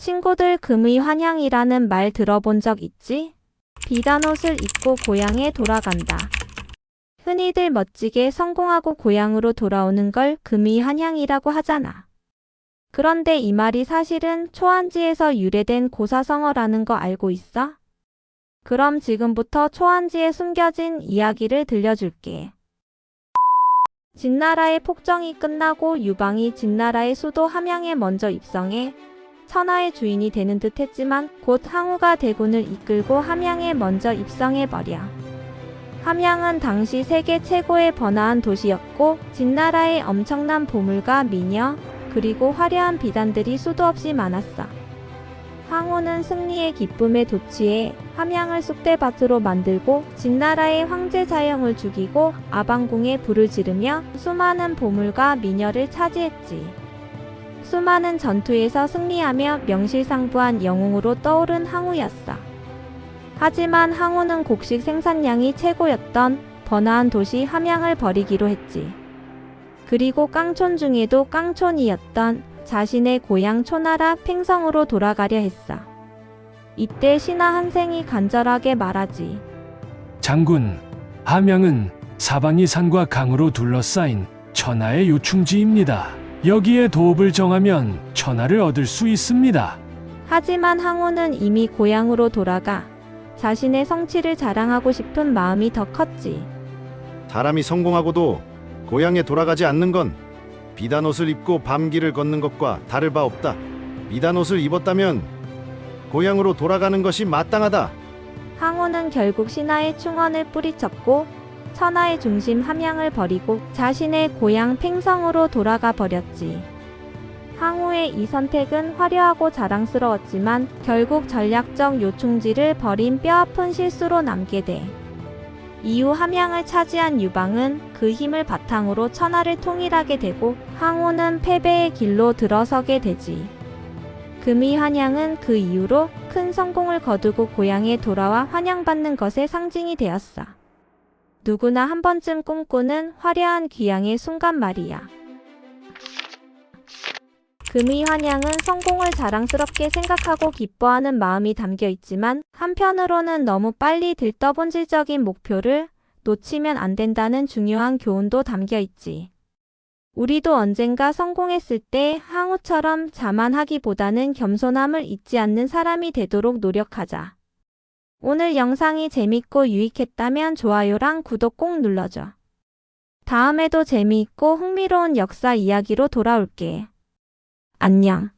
친구들 금의 환향이라는 말 들어본 적 있지? 비단 옷을 입고 고향에 돌아간다. 흔히들 멋지게 성공하고 고향으로 돌아오는 걸 금의 환향이라고 하잖아. 그런데 이 말이 사실은 초안지에서 유래된 고사성어라는 거 알고 있어? 그럼 지금부터 초안지에 숨겨진 이야기를 들려줄게. 진나라의 폭정이 끝나고 유방이 진나라의 수도 함양에 먼저 입성해 천하의 주인이 되는 듯 했지만 곧 항우가 대군을 이끌고 함양에 먼저 입성해버려. 함양은 당시 세계 최고의 번화한 도시였고 진나라의 엄청난 보물과 미녀 그리고 화려한 비단들이 수도 없이 많았어. 항우는 승리의 기쁨에 도취해 함양을 쑥대밭으로 만들고 진나라의 황제 자영을 죽이고 아방궁에 불을 지르며 수많은 보물과 미녀를 차지했지. 수많은 전투에서 승리하며 명실상부한 영웅으로 떠오른 항우였어. 하지만 항우는 곡식 생산량이 최고였던 번화한 도시 함양을 버리기로 했지. 그리고 깡촌 중에도 깡촌이었던 자신의 고향 초나라 팽성으로 돌아가려 했어. 이때 신하 한생이 간절하게 말하지. 장군, 함양은 사방이 산과 강으로 둘러싸인 천하의 요충지입니다. 여기에 도읍을 정하면 천하를 얻을 수 있습니다. 하지만 항우는 이미 고향으로 돌아가 자신의 성취를 자랑하고 싶은 마음이 더 컸지. 사람이 성공하고도 고향에 돌아가지 않는 건 비단 옷을 입고 밤길을 걷는 것과 다를 바 없다. 비단 옷을 입었다면 고향으로 돌아가는 것이 마땅하다. 항우는 결국 신하의 충언을 뿌리쳤고 천하의 중심 함양을 버리고 자신의 고향 팽성으로 돌아가 버렸지. 항우의 이 선택은 화려하고 자랑스러웠지만 결국 전략적 요충지를 버린 뼈아픈 실수로 남게 돼. 이후 함양을 차지한 유방은 그 힘을 바탕으로 천하를 통일하게 되고 항우는 패배의 길로 들어서게 되지. 금이 환양은 그 이후로 큰 성공을 거두고 고향에 돌아와 환영받는 것의 상징이 되었어. 누구나 한 번쯤 꿈꾸는 화려한 귀향의 순간 말이야. 금이 환양은 성공을 자랑스럽게 생각하고 기뻐하는 마음이 담겨 있지만 한편으로는 너무 빨리 들떠본질적인 목표를 놓치면 안 된다는 중요한 교훈도 담겨 있지. 우리도 언젠가 성공했을 때 항우처럼 자만하기보다는 겸손함을 잊지 않는 사람이 되도록 노력하자. 오늘 영상이 재밌고 유익했다면 좋아요랑 구독 꼭 눌러줘. 다음에도 재미있고 흥미로운 역사 이야기로 돌아올게. 안녕.